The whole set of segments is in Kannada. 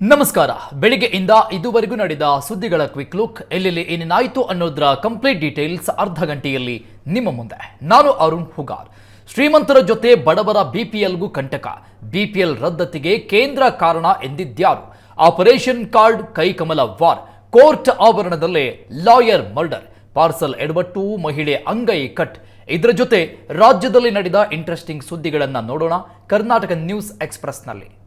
ನಮಸ್ಕಾರ. ಬೆಳಿಗ್ಗೆಯಿಂದ ಇದುವರೆಗೂ ನಡೆದ ಸುದ್ದಿಗಳ ಕ್ವಿಕ್ ಲುಕ್ ಎಲ್ಲೆಲ್ಲಿ ಏನೇನಾಯಿತು ಅನ್ನೋದರ ಕಂಪ್ಲೀಟ್ ಡೀಟೇಲ್ಸ್ ಅರ್ಧ ಗಂಟೆಯಲ್ಲಿ ನಿಮ್ಮ ಮುಂದೆ. ನಾನು ಅರುಣ್ ಹುಗಾರ್. ಶ್ರೀಮಂತರ ಜೊತೆ ಬಡವರ ಬಿಪಿಎಲ್ಗೂ ಕಂಟಕ. ಬಿಪಿಎಲ್ ರದ್ದತಿಗೆ ಕೇಂದ್ರ ಕಾರಣ ಎಂದಿದ್ಯಾರು ಆಪರೇಷನ್ ಕಾರ್ಡ್, ಕೈಕಮಲ ವಾರ್, ಕೋರ್ಟ್ ಆವರಣದಲ್ಲೇ ಲಾಯರ್ ಮರ್ಡರ್, ಪಾರ್ಸಲ್ ಎಡವಟ್ಟು, ಮಹಿಳೆ ಅಂಗೈ ಕಟ್. ಇದರ ಜೊತೆ ರಾಜ್ಯದಲ್ಲಿ ನಡೆದ ಇಂಟ್ರೆಸ್ಟಿಂಗ್ ಸುದ್ದಿಗಳನ್ನು ನೋಡೋಣ. ಕರ್ನಾಟಕ ನ್ಯೂಸ್ ಎಕ್ಸ್ಪ್ರೆಸ್ನಲ್ಲಿ.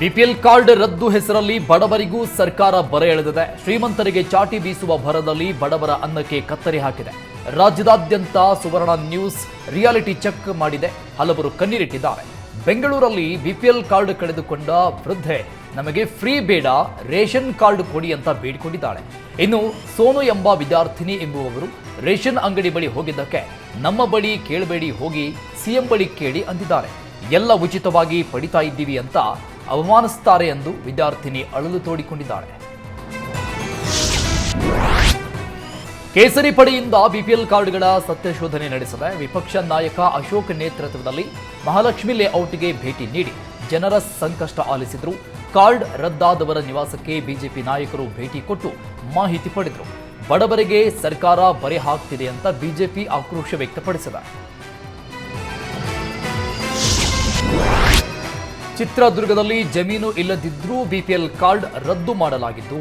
ಬಿಪಿಎಲ್ ಕಾರ್ಡ್ ರದ್ದು ಹೆಸರಲ್ಲಿ ಬಡವರಿಗೂ ಸರ್ಕಾರ ಬರ ಎಳೆದಿದೆ. ಶ್ರೀಮಂತರಿಗೆ ಚಾಟಿ ಬೀಸುವ ಭರದಲ್ಲಿ ಬಡವರ ಅನ್ನಕ್ಕೆ ಕತ್ತರಿ ಹಾಕಿದೆ. ರಾಜ್ಯದಾದ್ಯಂತ ಸುವರ್ಣ ನ್ಯೂಸ್ ರಿಯಾಲಿಟಿ ಚೆಕ್ ಮಾಡಿದೆ. ಹಲವರು ಕಣ್ಣೀರಿಟ್ಟಿದ್ದಾರೆ. ಬೆಂಗಳೂರಲ್ಲಿ ಬಿಪಿಎಲ್ ಕಾರ್ಡ್ ಕಳೆದುಕೊಂಡ ವೃದ್ಧೆ ನಮಗೆ ಫ್ರೀ ಬೇಡ, ರೇಷನ್ ಕಾರ್ಡ್ ಕೊಡಿ ಅಂತ ಬೇಡಿಕೊಂಡಿದ್ದಾಳೆ. ಇನ್ನು ಸೋನು ಎಂಬ ವಿದ್ಯಾರ್ಥಿನಿ ಎಂಬುವವರು ರೇಷನ್ ಅಂಗಡಿ ಬಳಿ ಹೋಗಿದ್ದಕ್ಕೆ ನಮ್ಮ ಬಳಿ ಕೇಳಬೇಡಿ ಹೋಗಿ ಸಿಎಂ ಬಳಿ ಕೇಳಿ ಅಂದಿದ್ದಾರೆ. ಎಲ್ಲ ಉಚಿತವಾಗಿ ಪಡಿತಾ ಇದ್ದೀವಿ ಅಂತ ಅವಮಾನಿಸುತ್ತಾರೆ ಎಂದು ವಿದ್ಯಾರ್ಥಿನಿ ಅಳಲು ತೋಡಿಕೊಂಡಿದ್ದಾಳೆ. ಕೇಸರಿ ಪಡೆಯಿಂದ ಬಿಪಿಎಲ್ ಕಾರ್ಡ್ಗಳ ಸತ್ಯಶೋಧನೆ ನಡೆಸಿದ ವಿಪಕ್ಷ ನಾಯಕ ಅಶೋಕ್ ನೇತೃತ್ವದಲ್ಲಿ ಮಹಾಲಕ್ಷ್ಮಿ ಲೇಔಟ್ಗೆ ಭೇಟಿ ನೀಡಿ ಜನರ ಸಂಕಷ್ಟ ಆಲಿಸಿದ್ರು. ಕಾರ್ಡ್ ರದ್ದಾದವರ ನಿವಾಸಕ್ಕೆ ಬಿಜೆಪಿ ನಾಯಕರು ಭೇಟಿ ಕೊಟ್ಟು ಮಾಹಿತಿ ಪಡೆದರು. ಬಡವರಿಗೆ ಸರ್ಕಾರ ಬರೆ ಹಾಕ್ತಿದೆ ಅಂತ ಬಿಜೆಪಿ ಆಕ್ರೋಶ ವ್ಯಕ್ತಪಡಿಸಿದೆ. ಚಿತ್ರದುರ್ಗದಲ್ಲಿ ಜಮೀನು ಇಲ್ಲದಿದ್ದರೂ ಬಿಪಿಎಲ್ ಕಾರ್ಡ್ ರದ್ದು ಮಾಡಲಾಗಿದ್ದು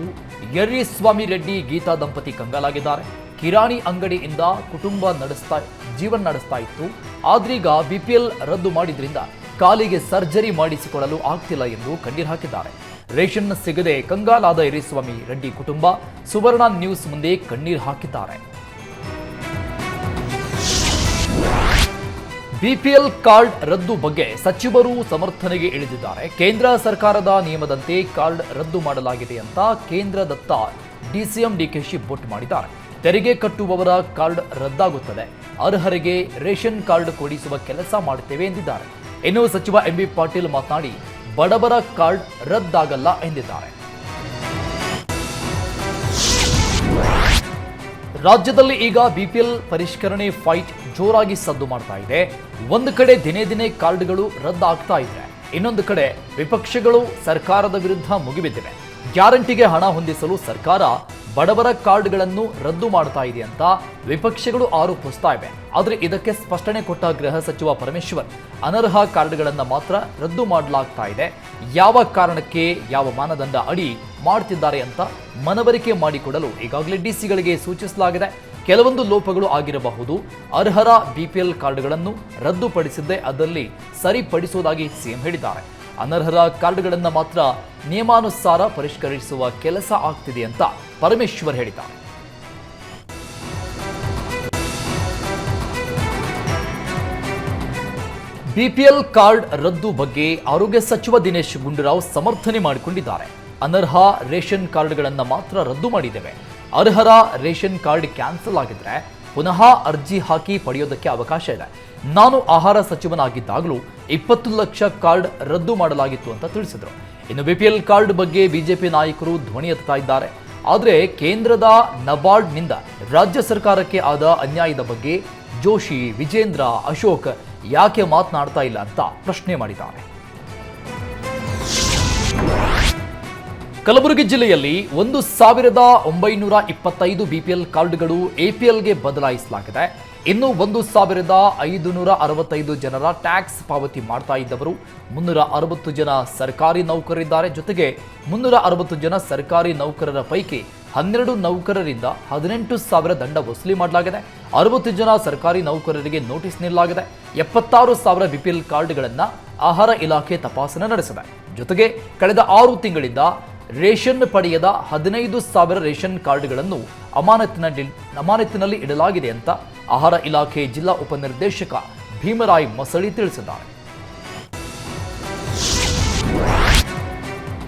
ಯರ್ರಿಸ್ವಾಮಿ ರೆಡ್ಡಿ ಗೀತಾ ದಂಪತಿ ಕಂಗಾಲಾಗಿದ್ದಾರೆ. ಕಿರಾಣಿ ಅಂಗಡಿಯಿಂದ ಕುಟುಂಬ ನಡೆಸ್ತಾ, ಜೀವನ ನಡೆಸ್ತಾ ಇತ್ತು. ಆದ್ರೀಗ ಬಿಪಿಎಲ್ ರದ್ದು ಮಾಡಿದ್ರಿಂದ ಕಾಲಿಗೆ ಸರ್ಜರಿ ಮಾಡಿಸಿಕೊಳ್ಳಲು ಆಗ್ತಿಲ್ಲ ಎಂದು ಕಣ್ಣೀರು ಹಾಕಿದ್ದಾರೆ. ರೇಷನ್ ಸಿಗದೆ ಕಂಗಾಲಾದ ಯರಿಸ್ವಾಮಿ ರೆಡ್ಡಿ ಕುಟುಂಬ, ಸುವರ್ಣ ನ್ಯೂಸ್ ಮುಂದೆ ಕಣ್ಣೀರು ಹಾಕಿದ್ದಾರೆ. ಬಿಪಿಎಲ್ ಕಾರ್ಡ್ ರದ್ದು ಬಗ್ಗೆ ಸಚಿವರು ಸಮರ್ಥನೆಗೆ ಇಳಿದಿದ್ದಾರೆ. ಕೇಂದ್ರ ಸರ್ಕಾರದ ನಿಯಮದಂತೆ ಕಾರ್ಡ್ ರದ್ದು ಮಾಡಲಾಗಿದೆ ಅಂತ ಕೇಂದ್ರದತ್ತ ಡಿಸಿಎಂ ಡಿಕೆಶಿ ಬೊಟ್ ಮಾಡಿದ್ದಾರೆ. ತೆರಿಗೆ ಕಟ್ಟುವವರ ಕಾರ್ಡ್ ರದ್ದಾಗುತ್ತದೆ. ಅರ್ಹರಿಗೆ ರೇಷನ್ ಕಾರ್ಡ್ ಕೊಡಿಸುವ ಕೆಲಸ ಮಾಡುತ್ತೇವೆ ಎಂದಿದ್ದಾರೆ. ಇನ್ನು ಸಚಿವ ಎಂಬಿ ಪಾಟೀಲ್ ಮಾತನಾಡಿ, ಬಡವರ ಕಾರ್ಡ್ ರದ್ದಾಗಲ್ಲ ಎಂದಿದ್ದಾರೆ. ರಾಜ್ಯದಲ್ಲಿ ಈಗ ಬಿಪಿಎಲ್ ಪರಿಷ್ಕರಣೆ ಫೈಟ್ ಜೋರಾಗಿ ಸದ್ದು ಮಾಡ್ತಾ ಇದೆ. ಒಂದು ಕಡೆ ದಿನೇ ದಿನೇ ಕಾರ್ಡ್ಗಳು ರದ್ದಾಗ್ತಾ ಇದೆ. ಇನ್ನೊಂದು ಕಡೆ ವಿಪಕ್ಷಗಳು ಸರ್ಕಾರದ ವಿರುದ್ಧ ಮುಗಿಬಿದ್ದಿವೆ. ಗ್ಯಾರಂಟಿಗೆ ಹಣ ಹೊಂದಿಸಲು ಸರ್ಕಾರ ಬಡವರ ಕಾರ್ಡ್ಗಳನ್ನು ರದ್ದು ಮಾಡ್ತಾ ಇದೆ ಅಂತ ವಿಪಕ್ಷಗಳು ಆರೋಪಿಸ್ತಾ ಇವೆ. ಆದರೆ ಇದಕ್ಕೆ ಸ್ಪಷ್ಟನೆ ಕೊಟ್ಟ ಗೃಹ ಸಚಿವ ಪರಮೇಶ್ವರ್, ಅನರ್ಹ ಕಾರ್ಡ್ಗಳನ್ನು ಮಾತ್ರ ರದ್ದು ಮಾಡಲಾಗ್ತಾ ಇದೆ. ಯಾವ ಕಾರಣಕ್ಕೆ, ಯಾವ ಮಾನದಂಡ ಅಡಿ ಮಾಡ್ತಿದ್ದಾರೆ ಅಂತ ಮನವರಿಕೆ ಮಾಡಿಕೊಡಲು ಈಗಾಗಲೇ ಡಿಸಿಗಳಿಗೆ ಸೂಚಿಸಲಾಗಿದೆ. ಕೆಲವೊಂದು ಲೋಪಗಳು ಆಗಿರಬಹುದು. ಅರ್ಹರ ಬಿಪಿಎಲ್ ಕಾರ್ಡ್ಗಳನ್ನು ರದ್ದುಪಡಿಸಿದ್ದೇ ಅದರಲ್ಲಿ ಸರಿಪಡಿಸುವುದಾಗಿ ಸಿಎಂ ಹೇಳಿದ್ದಾರೆ. ಅನರ್ಹರ ಕಾರ್ಡ್ಗಳನ್ನು ಮಾತ್ರ ನಿಯಮಾನುಸಾರ ಪರಿಷ್ಕರಿಸುವ ಕೆಲಸ ಆಗ್ತಿದೆ ಅಂತ ಪರಮೇಶ್ವರ್ ಹೇಳಿದ್ದಾರೆ. ಬಿಪಿಎಲ್ ಕಾರ್ಡ್ ರದ್ದು ಬಗ್ಗೆ ಆರೋಗ್ಯ ಸಚಿವ ದಿನೇಶ್ ಗುಂಡೂರಾವ್ ಸಮರ್ಥನೆ ಮಾಡಿಕೊಂಡಿದ್ದಾರೆ. ಅನರ್ಹ ರೇಷನ್ ಕಾರ್ಡ್ಗಳನ್ನು ಮಾತ್ರ ರದ್ದು ಮಾಡಿದ್ದೇವೆ. ಅರ್ಹರ ರೇಷನ್ ಕಾರ್ಡ್ ಕ್ಯಾನ್ಸಲ್ ಆಗಿದ್ರೆ ಪುನಃ ಅರ್ಜಿ ಹಾಕಿ ಪಡೆಯೋದಕ್ಕೆ ಅವಕಾಶ ಇದೆ. ನಾನು ಆಹಾರ ಸಚಿವನಾಗಿದ್ದಾಗಲೂ ಇಪ್ಪತ್ತು ಲಕ್ಷ ಕಾರ್ಡ್ ರದ್ದು ಮಾಡಲಾಗಿತ್ತು ಅಂತ ತಿಳಿಸಿದರು. ಇನ್ನು ಬಿಪಿಎಲ್ ಕಾರ್ಡ್ ಬಗ್ಗೆ ಬಿಜೆಪಿ ನಾಯಕರು ಧ್ವನಿ ಎತ್ತಾ ಇದ್ದಾರೆ. ಆದರೆ ಕೇಂದ್ರದ ನಬಾರ್ಡ್ನಿಂದ ರಾಜ್ಯ ಸರ್ಕಾರಕ್ಕೆ ಆದ ಅನ್ಯಾಯದ ಬಗ್ಗೆ ಜೋಶಿ, ವಿಜೇಂದ್ರ, ಅಶೋಕ್ ಯಾಕೆ ಮಾತನಾಡ್ತಾ ಇಲ್ಲ ಅಂತ ಪ್ರಶ್ನೆ ಮಾಡಿದ್ದಾರೆ. ಕಲಬುರಗಿ ಜಿಲ್ಲೆಯಲ್ಲಿ ಒಂದು ಸಾವಿರದ ಒಂಬೈನೂರ ಇಪ್ಪತ್ತೈದು ಬಿಪಿಎಲ್ ಕಾರ್ಡ್ಗಳು ಎಪಿಎಲ್ಗೆ ಬದಲಾಯಿಸಲಾಗಿದೆ. ಇನ್ನು ಒಂದು ಸಾವಿರದ ಐದುನೂರ ಅರವತ್ತೈದು ಜನರ ಟ್ಯಾಕ್ಸ್ ಪಾವತಿ ಮಾಡ್ತಾ ಇದ್ದವರು, ಮುನ್ನೂರ ಅರವತ್ತು ಜನ ಸರ್ಕಾರಿ ನೌಕರರಿದ್ದಾರೆ. ಜೊತೆಗೆ ಮುನ್ನೂರ ಅರವತ್ತು ಜನ ಸರ್ಕಾರಿ ನೌಕರರ ಪೈಕಿ ಹನ್ನೆರಡು ನೌಕರರಿಂದ ಹದಿನೆಂಟು ಸಾವಿರ ದಂಡ ವಸೂಲಿ ಮಾಡಲಾಗಿದೆ. ಅರವತ್ತು ಜನ ಸರ್ಕಾರಿ ನೌಕರರಿಗೆ ನೋಟಿಸ್ ನೀಡಲಾಗಿದೆ. ಎಪ್ಪತ್ತಾರು ಸಾವಿರ ಬಿಪಿಎಲ್ ಕಾರ್ಡ್ಗಳನ್ನು ಆಹಾರ ಇಲಾಖೆ ತಪಾಸಣೆ ನಡೆಸಿದೆ. ಜೊತೆಗೆ ಕಳೆದ ಆರು ತಿಂಗಳಿಂದ ರೇಷನ್ ಪಡೆಯದ ಹದಿನೈದು ಸಾವಿರ ರೇಷನ್ ಕಾರ್ಡ್ಗಳನ್ನು ಅಮಾನತಿನಲ್ಲಿ ಅಮಾನತಿನಲ್ಲಿ ಇಡಲಾಗಿದೆ ಅಂತ ಆಹಾರ ಇಲಾಖೆ ಜಿಲ್ಲಾ ಉಪನಿರ್ದೇಶಕ ಭೀಮರಾಯ್ ಮಸಳಿ ತಿಳಿಸಿದ್ದಾರೆ.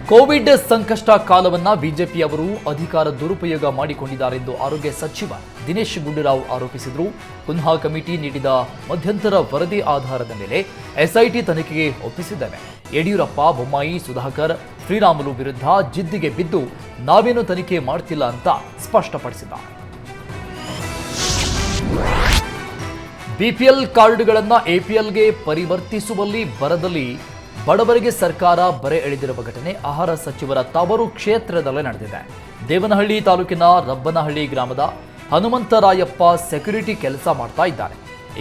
ಕೋವಿಡ್ ಸಂಕಷ್ಟ ಕಾಲವನ್ನ ಬಿಜೆಪಿಯವರು ಅಧಿಕಾರ ದುರುಪಯೋಗ ಮಾಡಿಕೊಂಡಿದ್ದಾರೆಂದು ಆರೋಗ್ಯ ಸಚಿವ ದಿನೇಶ್ ಗುಂಡೂರಾವ್ ಆರೋಪಿಸಿದರು. ಪುನಃ ಕಮಿಟಿ ನೀಡಿದ ಮಧ್ಯಂತರ ವರದಿ ಆಧಾರದ ಮೇಲೆ ಎಸ್ಐಟಿ ತನಿಖೆಗೆ ಒಪ್ಪಿಸಿದ್ದೇವೆ. ಯಡಿಯೂರಪ್ಪ, ಬೊಮ್ಮಾಯಿ, ಸುಧಾಕರ್ ಶ್ರೀರಾಮುಲು ವಿರುದ್ಧ ಜಿದ್ದಿಗೆ ಬಿದ್ದು ನಾವೇನು ತನಿಖೆ ಮಾಡ್ತಿಲ್ಲ ಅಂತ ಸ್ಪಷ್ಟಪಡಿಸಿದ್ದಾರೆ ಬಿಪಿಎಲ್ ಕಾರ್ಡ್ಗಳನ್ನು ಎಪಿಎಲ್ಗೆ ಪರಿವರ್ತಿಸುವಲ್ಲಿ ಬರದಲ್ಲಿ ಬಡವರಿಗೆ ಸರ್ಕಾರ ಬರೆ ಎಳೆದಿರುವ ಘಟನೆ ಆಹಾರ ಸಚಿವರ ತವರು ಕ್ಷೇತ್ರದಲ್ಲೇ ನಡೆದಿದೆ. ದೇವನಹಳ್ಳಿ ತಾಲೂಕಿನ ರಬ್ಬನಹಳ್ಳಿ ಗ್ರಾಮದ ಹನುಮಂತರಾಯಪ್ಪ ಸೆಕ್ಯೂರಿಟಿ ಕೆಲಸ ಮಾಡ್ತಾ ಇದ್ದಾರೆ.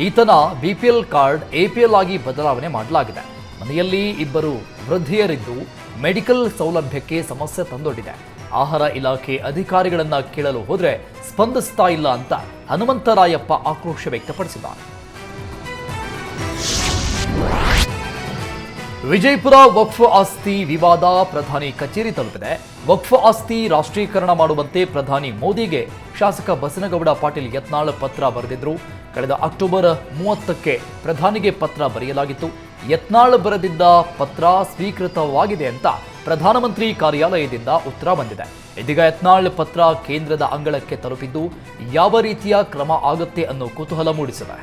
ಈತನ ಬಿಪಿಎಲ್ ಕಾರ್ಡ್ ಎಪಿಎಲ್ ಆಗಿ ಬದಲಾವಣೆ ಮಾಡಲಾಗಿದೆ. ಮನೆಯಲ್ಲಿ ಇಬ್ಬರು ವೃದ್ಧಿಯರಿದ್ದು ಮೆಡಿಕಲ್ ಸೌಲಭ್ಯಕ್ಕೆ ಸಮಸ್ಯೆ ತಂದೊಡ್ಡಿದೆ. ಆಹಾರ ಇಲಾಖೆ ಅಧಿಕಾರಿಗಳನ್ನ ಕೇಳಲು ಹೋದ್ರೆ ಸ್ಪಂದಿಸ್ತಾ ಇಲ್ಲ ಅಂತ ಹನುಮಂತರಾಯಪ್ಪ ಆಕ್ರೋಶ ವ್ಯಕ್ತಪಡಿಸಿದ್ದಾರೆ. ವಿಜಯಪುರ ವಕ್ಫ್ ಆಸ್ತಿ ವಿವಾದ ಪ್ರಧಾನಿ ಕಚೇರಿ ತಲುಪಿದೆ. ವಕ್ಫ್ ಆಸ್ತಿ ರಾಷ್ಟ್ರೀಕರಣ ಮಾಡುವಂತೆ ಪ್ರಧಾನಿ ಮೋದಿಗೆ ಶಾಸಕ ಬಸನಗೌಡ ಪಾಟೀಲ್ ಯತ್ನಾಳ್ ಪತ್ರ ಬರೆದಿದ್ರು. ಕಳೆದ ಅಕ್ಟೋಬರ್ ಮೂವತ್ತಕ್ಕೆ ಪ್ರಧಾನಿಗೆ ಪತ್ರ ಬರೆಯಲಾಗಿತ್ತು. ಯತ್ನಾಳ್ ಬರೆದಿದ್ದ ಪತ್ರ ಸ್ವೀಕೃತವಾಗಿದೆ ಅಂತ ಪ್ರಧಾನಮಂತ್ರಿ ಕಾರ್ಯಾಲಯದಿಂದ ಉತ್ತರ ಬಂದಿದೆ. ಇದೀಗ ಯತ್ನಾಳ್ ಪತ್ರ ಕೇಂದ್ರದ ಅಂಗಳಕ್ಕೆ ತಲುಪಿದ್ದು ಯಾವ ರೀತಿಯ ಕ್ರಮ ಆಗುತ್ತೆ ಅನ್ನೋ ಕುತೂಹಲ ಮೂಡಿಸಿದೆ.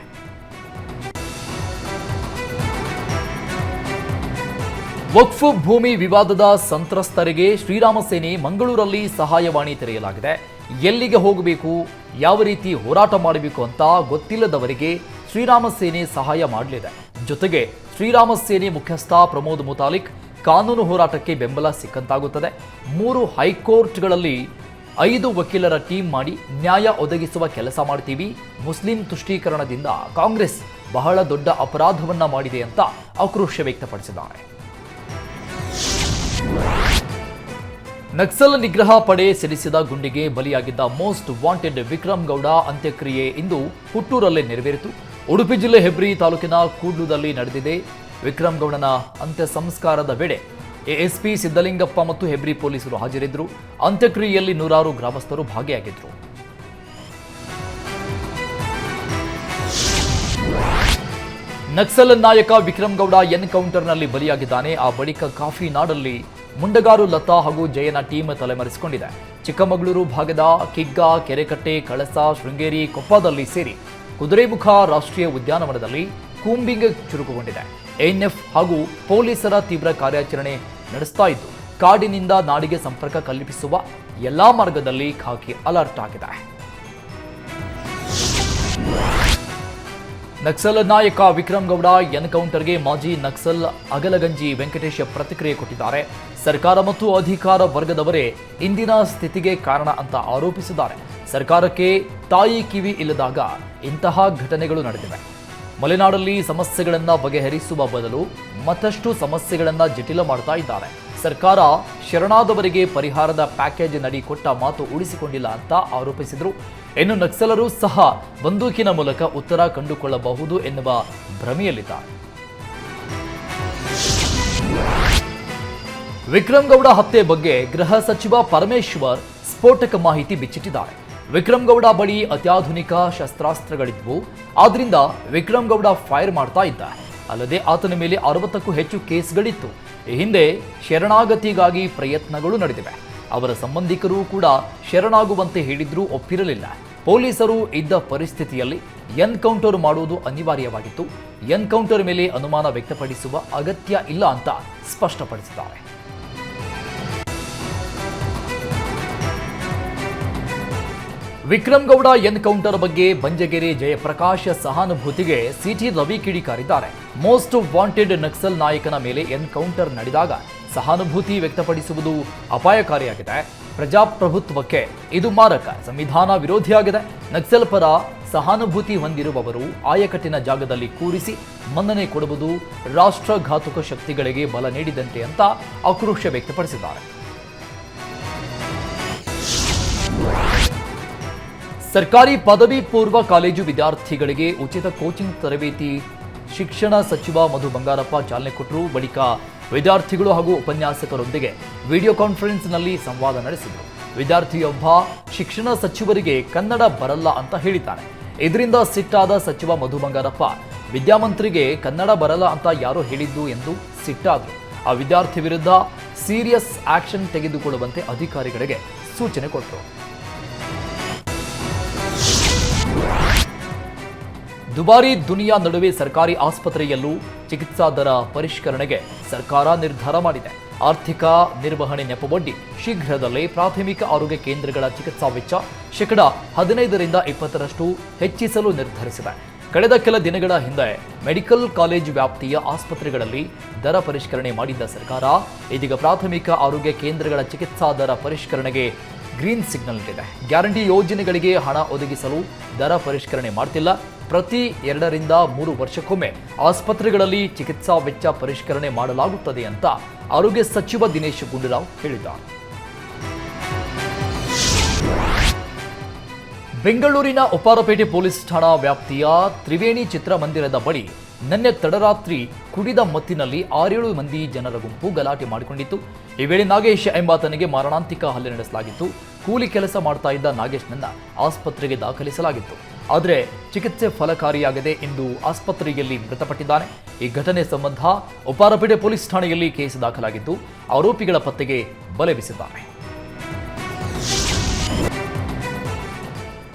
ವಕ್ಫ್ ಭೂಮಿ ವಿವಾದದ ಸಂತ್ರಸ್ತರಿಗೆ ಶ್ರೀರಾಮ ಸೇನೆ ಮಂಗಳೂರಲ್ಲಿ ಸಹಾಯವಾಣಿ ತೆರೆಯಲಾಗಿದೆ. ಎಲ್ಲಿಗೆ ಹೋಗಬೇಕು, ಯಾವ ರೀತಿ ಹೋರಾಟ ಮಾಡಬೇಕು ಅಂತ ಗೊತ್ತಿಲ್ಲದವರಿಗೆ ಶ್ರೀರಾಮ ಸೇನೆ ಸಹಾಯ ಮಾಡಲಿದೆ. ಜೊತೆಗೆ ಶ್ರೀರಾಮ ಸೇನೆ ಮುಖ್ಯಸ್ಥ ಪ್ರಮೋದ್ ಮುತಾಲಿಕ್ ಕಾನೂನು ಹೋರಾಟಕ್ಕೆ ಬೆಂಬಲ ಸಿಕ್ಕಂತಾಗುತ್ತದೆ. ಮೂರು ಹೈಕೋರ್ಟ್ಗಳಲ್ಲಿ ಐದು ವಕೀಲರ ಟೀಮ್ ಮಾಡಿ ನ್ಯಾಯ ಒದಗಿಸುವ ಕೆಲಸ ಮಾಡ್ತೀವಿ. ಮುಸ್ಲಿಂ ತುಷ್ಟೀಕರಣದಿಂದ ಕಾಂಗ್ರೆಸ್ ಬಹಳ ದೊಡ್ಡ ಅಪರಾಧವನ್ನ ಮಾಡಿದೆ ಅಂತ ಆಕ್ರೋಶ ವ್ಯಕ್ತಪಡಿಸಿದ್ದಾರೆ. ನಕ್ಸಲ್ ನಿಗ್ರಹ ಪಡೆ ಸಿಡಿಸಿದ ಗುಂಡಿಗೆ ಬಲಿಯಾಗಿದ್ದ ಮೋಸ್ಟ್ ವಾಂಟೆಡ್ ವಿಕ್ರಮ್ ಗೌಡ ಅಂತ್ಯಕ್ರಿಯೆ ಇಂದು ಹುಟ್ಟೂರಲ್ಲೇ ನೆರವೇರಿತು. ಉಡುಪಿ ಜಿಲ್ಲೆ ಹೆಬ್ರಿ ತಾಲೂಕಿನ ಕೂಡ್ಲುದಲ್ಲಿ ನಡೆದಿದೆ. ವಿಕ್ರಮ್ ಗೌಡನ ಅಂತ್ಯ ಸಂಸ್ಕಾರದ ವೇಳೆ ಎಎಸ್ಪಿ ಸಿದ್ದಲಿಂಗಪ್ಪ ಮತ್ತು ಹೆಬ್ರಿ ಪೊಲೀಸರು ಹಾಜರಿದ್ದರು. ಅಂತ್ಯಕ್ರಿಯೆಯಲ್ಲಿ ನೂರಾರು ಗ್ರಾಮಸ್ಥರು ಭಾಗಿಯಾಗಿದ್ದರು. ನಕ್ಸಲ್ ನಾಯಕ ವಿಕ್ರಮ್ ಗೌಡ ಎನ್ಕೌಂಟರ್ನಲ್ಲಿ ಬಲಿಯಾಗಿದ್ದಾನೆ. ಆ ಬಳಿಕ ಕಾಫಿ ನಾಡಲ್ಲಿ ಮುಂಡಗಾರು ಲತಾ ಹಾಗೂ ಜಯನ ಟೀಮ್ ತಲೆಮರೆಸಿಕೊಂಡಿದೆ. ಚಿಕ್ಕಮಗಳೂರು ಭಾಗದ ಕಿಗ್ಗ, ಕೆರೆಕಟ್ಟೆ, ಕಳಸ, ಶೃಂಗೇರಿ, ಕೊಪ್ಪದಲ್ಲಿ ಸೇರಿ ಕುದುರೆಮುಖ ರಾಷ್ಟ್ರೀಯ ಉದ್ಯಾನವನದಲ್ಲಿ ಕೂಂಬಿಂಗ್ ಚುರುಕುಗೊಂಡಿದೆ. ಎನ್ಎಫ್ ಹಾಗೂ ಪೊಲೀಸರ ತೀವ್ರ ಕಾರ್ಯಾಚರಣೆ ನಡೆಸ್ತಾ ಇದ್ದು, ಕಾಡಿನಿಂದ ನಾಡಿಗೆ ಸಂಪರ್ಕ ಕಲ್ಪಿಸುವ ಎಲ್ಲಾ ಮಾರ್ಗದಲ್ಲಿ ಖಾಕಿ ಅಲರ್ಟ್ ಆಗಿದೆ. ನಕ್ಸಲ್ ನಾಯಕ ವಿಕ್ರಮ್ ಗೌಡ ಎನ್ಕೌಂಟರ್ಗೆ ಮಾಜಿ ನಕ್ಸಲ್ ಅಗಲಗಂಜಿ ವೆಂಕಟೇಶ ಪ್ರತಿಕ್ರಿಯೆ ಕೊಟ್ಟಿದ್ದಾರೆ. ಸರ್ಕಾರ ಮತ್ತು ಅಧಿಕಾರ ವರ್ಗದವರೇ ಇಂದಿನ ಸ್ಥಿತಿಗೆ ಕಾರಣ ಅಂತ ಆರೋಪಿಸಿದ್ದಾರೆ. ಸರ್ಕಾರಕ್ಕೆ ತಾಯಿ ಕಿವಿ ಇಲ್ಲದಾಗ ಇಂತಹ ಘಟನೆಗಳು ನಡೆದಿವೆ. ಮಲೆನಾಡಲ್ಲಿ ಸಮಸ್ಯೆಗಳನ್ನು ಬಗೆಹರಿಸುವ ಬದಲು ಮತ್ತಷ್ಟು ಸಮಸ್ಯೆಗಳನ್ನು ಜಟಿಲ ಮಾಡ್ತಾ ಇದ್ದಾರೆ. ಸರ್ಕಾರ ಶರಣಾದವರಿಗೆ ಪರಿಹಾರದ ಪ್ಯಾಕೇಜ್ ನಡಿ ಕೊಟ್ಟ ಮಾತು ಉಳಿಸಿಕೊಂಡಿಲ್ಲ ಅಂತ ಆರೋಪಿಸಿದರು. ಇನ್ನು ನಕ್ಸಲರು ಸಹ ಬಂದೂಕಿನ ಮೂಲಕ ಉತ್ತರ ಕಂಡುಕೊಳ್ಳಬಹುದು ಎನ್ನುವ ಭ್ರಮೆಯಲ್ಲಿದ್ದಾರೆ. ವಿಕ್ರಮ್ ಗೌಡ ಹತ್ಯೆ ಬಗ್ಗೆ ಗೃಹ ಸಚಿವ ಪರಮೇಶ್ವರ್ ಸ್ಫೋಟಕ ಮಾಹಿತಿ ಬಿಚ್ಚಿಟ್ಟಿದ್ದಾರೆ. ವಿಕ್ರಮ್ ಗೌಡ ಬಳಿ ಅತ್ಯಾಧುನಿಕ ಶಸ್ತ್ರಾಸ್ತ್ರಗಳಿದ್ವು. ಆದ್ರಿಂದ ವಿಕ್ರಮ್ ಗೌಡ ಫೈರ್ ಮಾಡ್ತಾ ಇದ್ದ. ಅಲ್ಲದೆ ಆತನ ಮೇಲೆ ಅರವತ್ತಕ್ಕೂ ಹೆಚ್ಚು ಕೇಸ್ಗಳಿತ್ತು. ಈ ಹಿಂದೆ ಶರಣಾಗತಿಗಾಗಿ ಪ್ರಯತ್ನಗಳು ನಡೆದಿವೆ. ಅವರ ಸಂಬಂಧಿಕರು ಕೂಡ ಶರಣಾಗುವಂತೆ ಹೇಳಿದ್ರೂ ಒಪ್ಪಿರಲಿಲ್ಲ. ಪೊಲೀಸರು ಇದ್ದ ಪರಿಸ್ಥಿತಿಯಲ್ಲಿ ಎನ್ಕೌಂಟರ್ ಮಾಡುವುದು ಅನಿವಾರ್ಯವಾಗಿತ್ತು. ಎನ್ಕೌಂಟರ್ ಮೇಲೆ ಅನುಮಾನ ವ್ಯಕ್ತಪಡಿಸುವ ಅಗತ್ಯ ಇಲ್ಲ ಅಂತ ಸ್ಪಷ್ಟಪಡಿಸಿದ್ದಾರೆ. ವಿಕ್ರಮ್ ಗೌಡ ಎನ್ಕೌಂಟರ್ ಬಗ್ಗೆ ಬಂಜಗೆರೆ ಜಯಪ್ರಕಾಶ್ ಸಹಾನುಭೂತಿಗೆ ಸಿಟಿ ರವಿ ಕಿಡಿಕಾರಿದ್ದಾರೆ. ಮೋಸ್ಟ್ ವಾಂಟೆಡ್ ನಕ್ಸಲ್ ನಾಯಕನ ಮೇಲೆ ಎನ್ಕೌಂಟರ್ ನಡೆದಾಗ ಸಹಾನುಭೂತಿ ವ್ಯಕ್ತಪಡಿಸುವುದು ಅಪಾಯಕಾರಿಯಾಗಿದೆ. ಪ್ರಜಾಪ್ರಭುತ್ವಕ್ಕೆ ಇದು ಮಾರಕ. ಸಂವಿಧಾನ ವಿರೋಧಿಯಾಗಿದೆ. ನಕ್ಸಲ್ ಪರ ಸಹಾನುಭೂತಿ ಹೊಂದಿರುವವರು ಆಯಕಟ್ಟಿನ ಜಾಗದಲ್ಲಿ ಕೂರಿಸಿ ಮನ್ನಣೆ ಕೊಡುವುದು ರಾಷ್ಟ್ರಘಾತುಕ ಶಕ್ತಿಗಳಿಗೆ ಬಲ ನೀಡಿದಂತೆ ಅಂತ ಆಕ್ರೋಶ ವ್ಯಕ್ತಪಡಿಸಿದ್ದಾರೆ. ಸರ್ಕಾರಿ ಪದವಿ ಪೂರ್ವ ಕಾಲೇಜು ವಿದ್ಯಾರ್ಥಿಗಳಿಗೆ ಉಚಿತ ಕೋಚಿಂಗ್ ತರಬೇತಿ, ಶಿಕ್ಷಣ ಸಚಿವ ಮಧು ಬಂಗಾರಪ್ಪ ಚಾಲನೆ ಕೊಟ್ಟರು. ಬಳಿಕ ವಿದ್ಯಾರ್ಥಿಗಳು ಹಾಗೂ ಉಪನ್ಯಾಸಕರೊಂದಿಗೆ ವಿಡಿಯೋ ಕಾನ್ಫರೆನ್ಸ್ನಲ್ಲಿ ಸಂವಾದ ನಡೆಸಿದರು. ವಿದ್ಯಾರ್ಥಿಯೊಬ್ಬ ಶಿಕ್ಷಣ ಸಚಿವರಿಗೆ ಕನ್ನಡ ಬರಲ್ಲ ಅಂತ ಹೇಳಿದ್ದಾನೆ. ಇದರಿಂದ ಸಿಟ್ಟಾದ ಸಚಿವ ಮಧು ಬಂಗಾರಪ್ಪ, ವಿದ್ಯಾಮಂತ್ರಿಗೆ ಕನ್ನಡ ಬರಲ್ಲ ಅಂತ ಯಾರೋ ಹೇಳಿದ್ದು ಎಂದು ಸಿಟ್ಟಾದರು. ಆ ವಿದ್ಯಾರ್ಥಿ ವಿರುದ್ಧ ಸೀರಿಯಸ್ ಆಕ್ಷನ್ ತೆಗೆದುಕೊಳ್ಳುವಂತೆ ಅಧಿಕಾರಿಗಳಿಗೆ ಸೂಚನೆ ಕೊಟ್ಟರು. ದುಬಾರಿ ದುನಿಯಾ ನಡುವೆ ಸರ್ಕಾರಿ ಆಸ್ಪತ್ರೆಯಲ್ಲೂ ಚಿಕಿತ್ಸಾ ದರ ಪರಿಷ್ಕರಣೆಗೆ ಸರ್ಕಾರ ನಿರ್ಧಾರ ಮಾಡಿದೆ. ಆರ್ಥಿಕ ನಿರ್ವಹಣೆ ನೆಪವೊಡ್ಡಿ ಶೀಘ್ರದಲ್ಲೇ ಪ್ರಾಥಮಿಕ ಆರೋಗ್ಯ ಕೇಂದ್ರಗಳ ಚಿಕಿತ್ಸಾ ವೆಚ್ಚ ಶೇಕಡ ಹದಿನೈದರಿಂದ ಇಪ್ಪತ್ತರಷ್ಟು ಹೆಚ್ಚಿಸಲು ನಿರ್ಧರಿಸಿದೆ. ಕಳೆದ ಕೆಲ ದಿನಗಳ ಹಿಂದೆ ಮೆಡಿಕಲ್ ಕಾಲೇಜ್ ವ್ಯಾಪ್ತಿಯ ಆಸ್ಪತ್ರೆಗಳಲ್ಲಿ ದರ ಪರಿಷ್ಕರಣೆ ಮಾಡಿದ್ದ ಸರ್ಕಾರ ಇದೀಗ ಪ್ರಾಥಮಿಕ ಆರೋಗ್ಯ ಕೇಂದ್ರಗಳ ಚಿಕಿತ್ಸಾ ದರ ಪರಿಷ್ಕರಣೆಗೆ ಗ್ರೀನ್ ಸಿಗ್ನಲ್ ನೀಡಿದೆ. ಗ್ಯಾರಂಟಿ ಯೋಜನೆಗಳಿಗೆ ಹಣ ಒದಗಿಸಲು ದರ ಪರಿಷ್ಕರಣೆ ಮಾಡ್ತಿಲ್ಲ. ಪ್ರತಿ ಎರಡರಿಂದ ಮೂರು ವರ್ಷಕ್ಕೊಮ್ಮೆ ಆಸ್ಪತ್ರೆಗಳಲ್ಲಿ ಚಿಕಿತ್ಸಾ ವೆಚ್ಚ ಪರಿಷ್ಕರಣೆ ಮಾಡಲಾಗುತ್ತದೆ ಅಂತ ಆರೋಗ್ಯ ಸಚಿವ ದಿನೇಶ್ ಗುಂಡೂರಾವ್ ಹೇಳಿದ್ದಾರೆ. ಬೆಂಗಳೂರಿನ ಉಪ್ಪಾರಪೇಟೆ ಪೊಲೀಸ್ ಠಾಣಾ ವ್ಯಾಪ್ತಿಯ ತ್ರಿವೇಣಿ ಚಿತ್ರಮಂದಿರದ ಬಳಿ ನಿನ್ನೆ ತಡರಾತ್ರಿ ಕುಡಿದ ಮತ್ತಿನಲ್ಲಿ ಆರೇಳು ಮಂದಿ ಜನರ ಗುಂಪು ಗಲಾಟೆ ಮಾಡಿಕೊಂಡಿತ್ತು. ಈ ವೇಳೆ ನಾಗೇಶ್ ಎಂಬಾತನಿಗೆ ಮಾರಣಾಂತಿಕ ಹಲ್ಲೆ ನಡೆಸಲಾಗಿತ್ತು. ಕೂಲಿ ಕೆಲಸ ಮಾಡ್ತಾ ಇದ್ದ ನಾಗೇಶ್ನನ್ನ ಆಸ್ಪತ್ರೆಗೆ ದಾಖಲಿಸಲಾಗಿತ್ತು. ಆದರೆ ಚಿಕಿತ್ಸೆ ಫಲಕಾರಿಯಾಗದೆ ಇಂದು ಆಸ್ಪತ್ರೆಯಲ್ಲಿ ಮೃತಪಟ್ಟಿದ್ದಾನೆ. ಈ ಘಟನೆ ಸಂಬಂಧ ಉಪಾರಪೇಡೆ ಪೊಲೀಸ್ ಠಾಣೆಯಲ್ಲಿ ಕೇಸ್ ದಾಖಲಾಗಿದ್ದು, ಆರೋಪಿಗಳ ಪತ್ತೆಗೆ ಬಲೆ ಬೀಸಿದ್ದಾರೆ.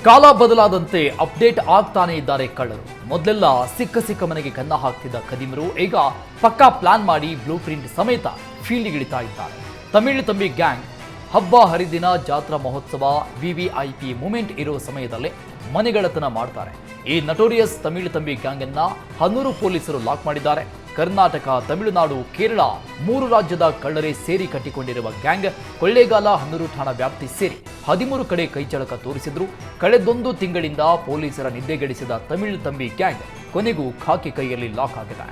ಕಾಲ ಬದಲಾದಂತೆ ಅಪ್ಡೇಟ್ ಆಗ್ತಾನೆ ಇದ್ದಾರೆ ಕಳ್ಳರು. ಮೊದಲೆಲ್ಲ ಸಿಕ್ಕ ಸಿಕ್ಕ ಮನೆಗೆ ಕನ್ನ ಹಾಕ್ತಿದ್ದ ಕದಿಮರು ಈಗ ಪಕ್ಕಾ ಪ್ಲಾನ್ ಮಾಡಿ ಬ್ಲೂ ಪ್ರಿಂಟ್ ಸಮೇತ ಫೀಲ್ಡ್ಗಿಳಿತಾ ಇದ್ದಾರೆ. ತಮಿಳು ತಂಬಿ ಗ್ಯಾಂಗ್, ಹಬ್ಬ ಹರಿದಿನ ಜಾತ್ರಾ ಮಹೋತ್ಸವ, ವಿವಿಐಪಿ ಮೂಮೆಂಟ್ ಇರುವ ಸಮಯದಲ್ಲೇ ಮನೆಗಳತನ ಮಾಡ್ತಾರೆ. ಈ ನಟೋರಿಯಸ್ ತಮಿಳು ತಂಬಿ ಗ್ಯಾಂಗ್ ಅನ್ನ ಹನ್ನೂರು ಪೊಲೀಸರು ಲಾಕ್ ಮಾಡಿದ್ದಾರೆ. ಕರ್ನಾಟಕ, ತಮಿಳುನಾಡು, ಕೇರಳ ಮೂರು ರಾಜ್ಯದ ಕಳ್ಳರೇ ಸೇರಿ ಕಟ್ಟಿಕೊಂಡಿರುವ ಗ್ಯಾಂಗ್ ಕೊಳ್ಳೇಗಾಲ ಹನ್ನೂರು ಠಾಣಾ ವ್ಯಾಪ್ತಿ ಸೇರಿ ಹದಿಮೂರು ಕಡೆ ಕೈಚಳಕ ತೋರಿಸಿದ್ರು. ಕಳೆದೊಂದು ತಿಂಗಳಿಂದ ಪೊಲೀಸರ ನಿದ್ದೆಗೆಡಿಸಿದ ತಮಿಳು ತಂಬಿ ಗ್ಯಾಂಗ್ ಕೊನೆಗೂ ಖಾಕಿ ಕೈಯಲ್ಲಿ ಲಾಕ್ ಆಗಿದೆ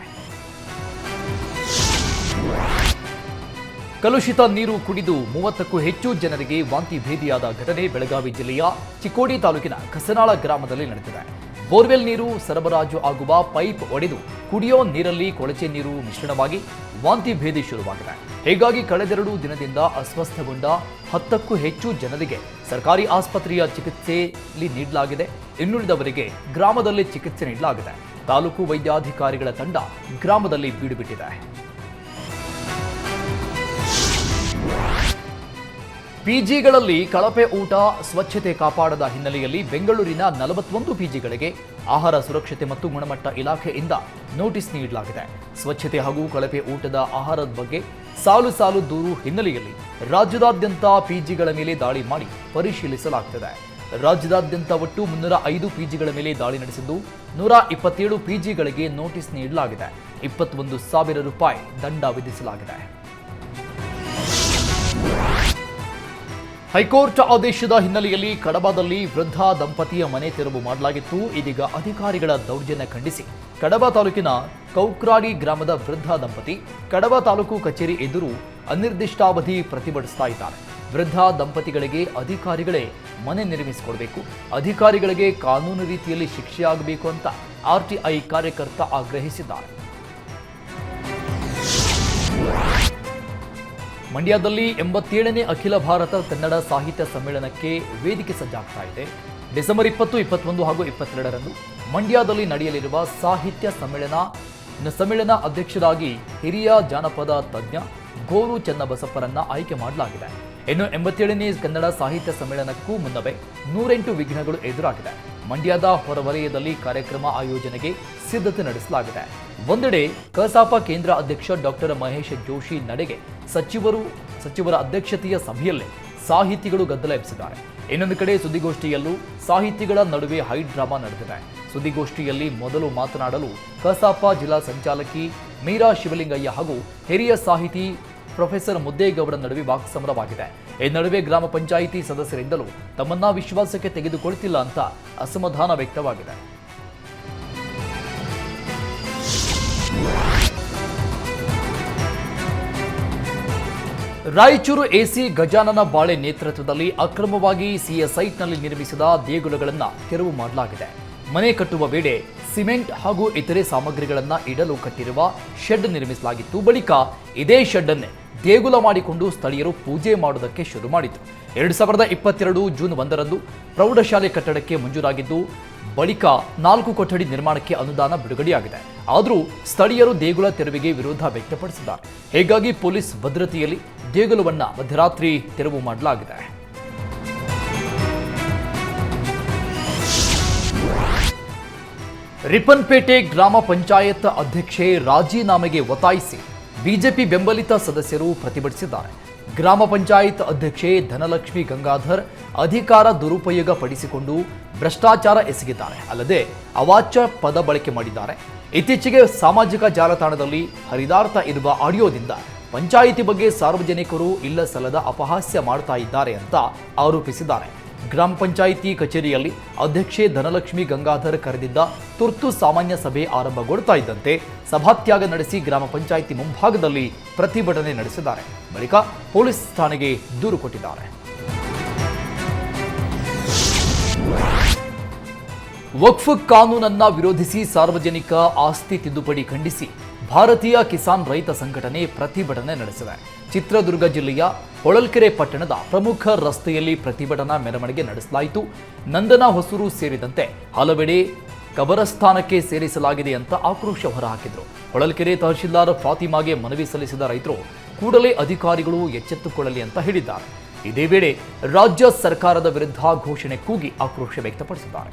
ಕಲುಷಿತ ನೀರು ಕುಡಿದು ಮೂವತ್ತಕ್ಕೂ ಹೆಚ್ಚು ಜನರಿಗೆ ವಾಂತಿ ಭೇದಿಯಾದ ಘಟನೆ ಬೆಳಗಾವಿ ಜಿಲ್ಲೆಯ ಚಿಕ್ಕೋಡಿ ತಾಲೂಕಿನ ಕಸನಾಳ ಗ್ರಾಮದಲ್ಲಿ ನಡೆದಿದೆ. ಬೋರ್ವೆಲ್ ನೀರು ಸರಬರಾಜು ಆಗುವ ಪೈಪ್ ಒಡೆದು ಕುಡಿಯೋ ನೀರಲ್ಲಿ ಕೊಳಚೆ ನೀರು ಮಿಶ್ರಣವಾಗಿ ವಾಂತಿ ಭೇದಿ ಶುರುವಾಗಿದೆ. ಹೀಗಾಗಿ ಕಳೆದೆರಡು ದಿನದಿಂದ ಅಸ್ವಸ್ಥಗೊಂಡ ಹತ್ತಕ್ಕೂ ಹೆಚ್ಚು ಜನರಿಗೆ ಸರ್ಕಾರಿ ಆಸ್ಪತ್ರೆಯ ಚಿಕಿತ್ಸೆಯಲ್ಲಿ ನೀಡಲಾಗಿದೆ. ಇನ್ನುಳಿದವರಿಗೆ ಗ್ರಾಮದಲ್ಲಿ ಚಿಕಿತ್ಸೆ ನೀಡಲಾಗಿದೆ. ತಾಲೂಕು ವೈದ್ಯಾಧಿಕಾರಿಗಳ ತಂಡ ಗ್ರಾಮದಲ್ಲಿ ಬೀಡುಬಿಟ್ಟಿದೆ. ಪಿಜಿಗಳಲ್ಲಿ ಕಳಪೆ ಊಟ, ಸ್ವಚ್ಛತೆ ಕಾಪಾಡದ ಹಿನ್ನೆಲೆಯಲ್ಲಿ ಬೆಂಗಳೂರಿನ ನಲವತ್ತೊಂದು ಪಿಜಿಗಳಿಗೆ ಆಹಾರ ಸುರಕ್ಷತೆ ಮತ್ತು ಗುಣಮಟ್ಟ ಇಲಾಖೆಯಿಂದ ನೋಟಿಸ್ ನೀಡಲಾಗಿದೆ. ಸ್ವಚ್ಛತೆ ಹಾಗೂ ಕಳಪೆ ಊಟದ ಆಹಾರದ ಬಗ್ಗೆ ಸಾಲು ಸಾಲು ದೂರು ಹಿನ್ನೆಲೆಯಲ್ಲಿ ರಾಜ್ಯದಾದ್ಯಂತ ಪಿಜಿಗಳ ಮೇಲೆ ದಾಳಿ ಮಾಡಿ ಪರಿಶೀಲಿಸಲಾಗುತ್ತಿದೆ ರಾಜ್ಯದಾದ್ಯಂತ ಒಟ್ಟು ಮುನ್ನೂರ ಐದು ಪಿಜಿಗಳ ಮೇಲೆ ದಾಳಿ ನಡೆಸಿದ್ದು ನೂರ ಇಪ್ಪತ್ತೇಳು ಪಿಜಿಗಳಿಗೆ ನೋಟಿಸ್ ನೀಡಲಾಗಿದೆ. ಇಪ್ಪತ್ತೊಂದು ಸಾವಿರ ರೂಪಾಯಿ ದಂಡ ವಿಧಿಸಲಾಗಿದೆ. ಹೈಕೋರ್ಟ್ ಆದೇಶದ ಹಿನ್ನೆಲೆಯಲ್ಲಿ ಕಡಬದಲ್ಲಿ ವೃದ್ಧ ದಂಪತಿಯ ಮನೆ ತೆರವು ಮಾಡಲಾಗಿತ್ತು. ಇದೀಗ ಅಧಿಕಾರಿಗಳ ದೌರ್ಜನ್ಯ ಖಂಡಿಸಿ. ಕಡಬ ತಾಲೂಕಿನ ಕೌಕ್ರಾಡಿ ಗ್ರಾಮದ ವೃದ್ಧ ದಂಪತಿ ಕಡಬ ತಾಲೂಕು ಕಚೇರಿ ಎದುರು ಅನಿರ್ದಿಷ್ಟಾವಧಿ ಪ್ರತಿಭಟಿಸ್ತಾ ಇದ್ದಾರೆ ವೃದ್ಧ ದಂಪತಿಗಳಿಗೆ ಅಧಿಕಾರಿಗಳೇ ಮನೆ ನಿರ್ಮಿಸಿಕೊಡಬೇಕು. ಅಧಿಕಾರಿಗಳಿಗೆ ಕಾನೂನು ರೀತಿಯಲ್ಲಿ ಶಿಕ್ಷೆಯಾಗಬೇಕು ಅಂತ ಆರ್ಟಿಐ ಕಾರ್ಯಕರ್ತ ಆಗ್ರಹಿಸಿದ್ದಾರೆ. ಮಂಡ್ಯದಲ್ಲಿ ಎಂಬತ್ತೇಳನೇ ಅಖಿಲ ಭಾರತ ಕನ್ನಡ ಸಾಹಿತ್ಯ ಸಮ್ಮೇಳನಕ್ಕೆ ವೇದಿಕೆ ಸಜ್ಜಾಗ್ತಾ ಇದೆ. ಡಿಸೆಂಬರ್ ಇಪ್ಪತ್ತು, ಇಪ್ಪತ್ತೊಂದು ಹಾಗೂ ಇಪ್ಪತ್ತೆರಡರಂದು ಮಂಡ್ಯದಲ್ಲಿ ನಡೆಯಲಿರುವ ಸಾಹಿತ್ಯ ಸಮ್ಮೇಳನ. ಸಮ್ಮೇಳನ ಅಧ್ಯಕ್ಷರಾಗಿ ಹಿರಿಯ ಜಾನಪದ ತಜ್ಞ ಗೋರು ಚನ್ನಬಸಪ್ಪರನ್ನ ಆಯ್ಕೆ ಮಾಡಲಾಗಿದೆ. ಇನ್ನು ಎಂಬತ್ತೇಳನೇ ಕನ್ನಡ ಸಾಹಿತ್ಯ ಸಮ್ಮೇಳನಕ್ಕೂ ಮುನ್ನವೇ ನೂರೆಂಟು ವಿಘ್ನಗಳು ಎದುರಾಗಿದೆ. ಮಂಡ್ಯದ ಹೊರವಲಯದಲ್ಲಿ ಕಾರ್ಯಕ್ರಮ ಆಯೋಜನೆಗೆ ಸಿದ್ಧತೆ ನಡೆಸಲಾಗಿದೆ. ಒಂದೆಡೆ ಕಸಾಪ ಕೇಂದ್ರ ಅಧ್ಯಕ್ಷ ಡಾಕ್ಟರ್ ಮಹೇಶ್ ಜೋಶಿ ನಡೆಗೆ ಸಚಿವರು, ಸಚಿವರ ಅಧ್ಯಕ್ಷತೆಯ ಸಭೆಯಲ್ಲೇ ಸಾಹಿತಿಗಳು ಗದ್ದಲ ಎಬ್ಬಿಸಿದ್ದಾರೆ. ಇನ್ನೊಂದು ಕಡೆ ಸುದ್ದಿಗೋಷ್ಠಿಯಲ್ಲೂ ಸಾಹಿತಿಗಳ ನಡುವೆ ಹೈ ಡ್ರಾಮಾ ನಡೆದಿದೆ. ಸುದ್ದಿಗೋಷ್ಠಿಯಲ್ಲಿ ಮೊದಲು ಮಾತನಾಡಲು ಕಸಾಪ ಜಿಲ್ಲಾ ಸಂಚಾಲಕಿ ಮೀರಾ ಶಿವಲಿಂಗಯ್ಯ ಹಾಗೂ ಹಿರಿಯ ಸಾಹಿತಿ ಪ್ರೊಫೆಸರ್ ಮುದ್ದೇಗೌಡ ನಡುವೆ ವಾಕ್ಸಮರವಾಗಿದೆ. ಈ ನಡುವೆ ಗ್ರಾಮ ಪಂಚಾಯಿತಿ ಸದಸ್ಯರಿಂದಲೂ ತಮ್ಮನ್ನ ವಿಶ್ವಾಸಕ್ಕೆ ತೆಗೆದುಕೊಳ್ತಿಲ್ಲ ಅಂತ ಅಸಮಾಧಾನ ವ್ಯಕ್ತವಾಗಿದೆ. ರಾಯಚೂರು ಎಸಿ ಗಜಾನನ ಬಾಳೆ ನೇತೃತ್ವದಲ್ಲಿ ಅಕ್ರಮವಾಗಿ ಸಿಎಸ್ಐಟ್ನಲ್ಲಿ ನಿರ್ಮಿಸಿದ ದೇಗುಲಗಳನ್ನು ತೆರವು ಮಾಡಲಾಗಿದೆ. ಮನೆ ಕಟ್ಟುವ ವೇಳೆ ಸಿಮೆಂಟ್ ಹಾಗೂ ಇತರೆ ಸಾಮಗ್ರಿಗಳನ್ನು ಇಡಲು ಕಟ್ಟಿರುವ ಶೆಡ್ ನಿರ್ಮಿಸಲಾಗಿತ್ತು. ಬಳಿಕ ಇದೇ ಶೆಡ್ ಅನ್ನೇ ದೇಗುಲ ಮಾಡಿಕೊಂಡು ಸ್ಥಳೀಯರು ಪೂಜೆ ಮಾಡುವುದಕ್ಕೆ ಶುರು ಮಾಡಿತು ಎರಡು ಸಾವಿರದ ಇಪ್ಪತ್ತೆರಡು ಜೂನ್ ಒಂದರಂದು ಪ್ರೌಢಶಾಲೆ ಕಟ್ಟಡಕ್ಕೆ ಮಂಜೂರಾಗಿದ್ದು, ಬಳಿಕ ನಾಲ್ಕು ಕೊಠಡಿ ನಿರ್ಮಾಣಕ್ಕೆ ಅನುದಾನ ಬಿಡುಗಡೆಯಾಗಿದೆ. ಆದರೂ ಸ್ಥಳೀಯರು ದೇಗುಲ ತೆರವಿಗೆ ವಿರೋಧ ವ್ಯಕ್ತಪಡಿಸಿದ್ದಾರೆ. ಹೀಗಾಗಿ ಪೊಲೀಸ್ ಭದ್ರತೆಯಲ್ಲಿ ದೇಗುಲವನ್ನು ಮಧ್ಯರಾತ್ರಿ ತೆರವು ಮಾಡಲಾಗಿದೆ. ರಿಪ್ಪನ್ಪೇಟೆ ಗ್ರಾಮ ಪಂಚಾಯತ್ ಅಧ್ಯಕ್ಷೆ ರಾಜೀನಾಮೆಗೆ ಒತ್ತಾಯಿಸಿ ಬಿಜೆಪಿ ಬೆಂಬಲಿತ ಸದಸ್ಯರು ಪ್ರತಿಭಟಿಸಿದ್ದಾರೆ. ಗ್ರಾಮ ಪಂಚಾಯತ್ ಅಧ್ಯಕ್ಷೆ ಧನಲಕ್ಷ್ಮಿ ಗಂಗಾಧರ್ ಅಧಿಕಾರ ದುರುಪಯೋಗ ಪಡಿಸಿಕೊಂಡು ಭ್ರಷ್ಟಾಚಾರ ಎಸಗಿದ್ದಾರೆ. ಅಲ್ಲದೆ ಅವಾಚ್ಯ ಪದ ಬಳಕೆ ಮಾಡಿದ್ದಾರೆ. ಇತ್ತೀಚೆಗೆ ಸಾಮಾಜಿಕ ಜಾಲತಾಣದಲ್ಲಿ ಹರಿದಾರ್ಥ ಇರುವ ಆಡಿಯೋದಿಂದ ಪಂಚಾಯಿತಿ ಬಗ್ಗೆ ಸಾರ್ವಜನಿಕರು ಇಲ್ಲ ಸಲ್ಲದ ಅಪಹಾಸ್ಯ ಮಾಡ್ತಾ ಇದ್ದಾರೆ ಅಂತ ಆರೋಪಿಸಿದ್ದಾರೆ. ಗ್ರಾಮ ಪಂಚಾಯಿತಿ ಕಚೇರಿಯಲ್ಲಿ ಅಧ್ಯಕ್ಷೆ ಧನಲಕ್ಷ್ಮಿ ಗಂಗಾಧರ್ ಕರೆದಿದ್ದ ತುರ್ತು ಸಾಮಾನ್ಯ ಸಭೆ ಆರಂಭಗೊಳ್ತಾ ಇದ್ದಂತೆ ಸಭಾತ್ಯಾಗ ನಡೆಸಿ ಗ್ರಾಮ ಪಂಚಾಯಿತಿ ಮುಂಭಾಗದಲ್ಲಿ ಪ್ರತಿಭಟನೆ ನಡೆಸಿದ್ದಾರೆ. ಬಳಿಕ ಪೊಲೀಸ್ ಠಾಣೆಗೆ ದೂರು ಕೊಟ್ಟಿದ್ದಾರೆ. ವಕ್ಫ್ ಕಾನೂನನ್ನ ವಿರೋಧಿಸಿ ಸಾರ್ವಜನಿಕ ಆಸ್ತಿ ತಿದ್ದುಪಡಿ ಖಂಡಿಸಿ. ಭಾರತೀಯ ಕಿಸಾನ್ ರೈತ ಸಂಘಟನೆ ಪ್ರತಿಭಟನೆ ನಡೆಸಿದೆ. ಚಿತ್ರದುರ್ಗ ಜಿಲ್ಲೆಯ ಹೊಳಲ್ಕೆರೆ ಪಟ್ಟಣದ ಪ್ರಮುಖ ರಸ್ತೆಯಲ್ಲಿ ಪ್ರತಿಭಟನಾ ಮೆರವಣಿಗೆ ನಡೆಸಲಾಯಿತು. ನಂದನ ಹೊಸೂರು ಸೇರಿದಂತೆ ಹಲವೆಡೆ ಕಬರಸ್ಥಾನಕ್ಕೆ ಸೇರಿಸಲಾಗಿದೆ ಅಂತ ಆಕ್ರೋಶ ಹೊರಹಾಕಿದ್ರು. ಹೊಳಲ್ಕೆರೆ ತಹಶೀಲ್ದಾರ್ ಫಾತಿಮಾಗೆ ಮನವಿ ಸಲ್ಲಿಸಿದ ರೈತರು ಕೂಡಲೇ ಅಧಿಕಾರಿಗಳು ಎಚ್ಚೆತ್ತುಕೊಳ್ಳಲಿ ಅಂತ ಹೇಳಿದ್ದಾರೆ. ಇದೇ ವೇಳೆ ರಾಜ್ಯ ಸರ್ಕಾರದ ವಿರುದ್ಧ ಘೋಷಣೆ ಕೂಗಿ ಆಕ್ರೋಶ ವ್ಯಕ್ತಪಡಿಸಿದ್ದಾರೆ.